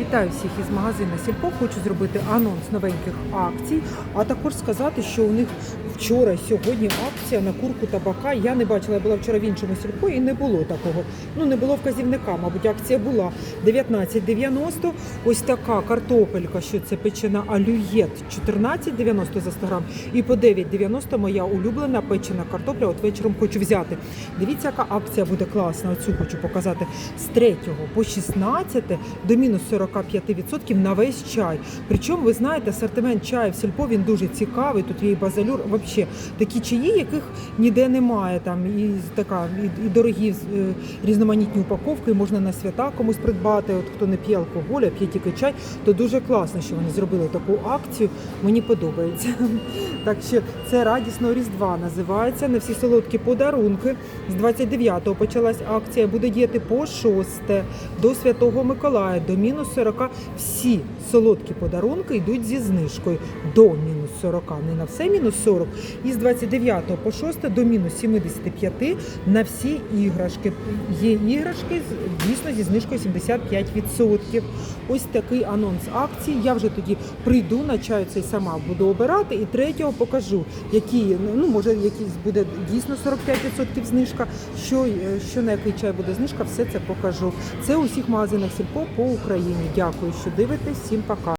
Вітаю всіх із магазину Сільпо. Хочу зробити анонс новеньких акцій, а також сказати, що у них вчора сьогодні акція на курку табака. Я не бачила, я була вчора в іншому сільпо і не було такого. Ну не було вказівника, мабуть, акція була 19,90. Ось така картопелька, що це печена алюєт 14,90 за 100 грам. І по 9,90 моя улюблена печена картопля. От вечором хочу взяти. Дивіться, яка акція буде класна. Оцю хочу показати з 3 по 16 до мінус 45% на весь чай. Причому ви знаєте, асортимент чаю в сільпо він дуже цікавий. Тут є і базалюр. Взагалі такі чаї, яких ніде немає. Там і така і, і дорогі е, різноманітні упаковки. Можна на свята комусь придбати. От хто не п'є алкоголь, а п'є тільки чай, то дуже класно, що вони зробили таку акцію. Мені подобається. Так що це радісно Різдва називається. На всі солодкі подарунки. З 29-го почалась акція. Буде діяти по 6 до Святого Миколая, до мінус 40. Всі солодкі подарунки йдуть зі знижкою до мінус 40. Не на все мінус 40. І з 29 по 6 до мінус 75 на всі іграшки. Є іграшки дійсно зі знижкою 75%. Ось такий анонс акції. Я вже тоді прийду на чаю цей сама буду обирати. І третього покажу, які ну може якийсь буде дійсно 45% знижка. Що, е, що на який чай буде знижка, все це покажу. Це у всіх магазинах сільпо по Україні. Дякую, що дивитесь. Всім пока.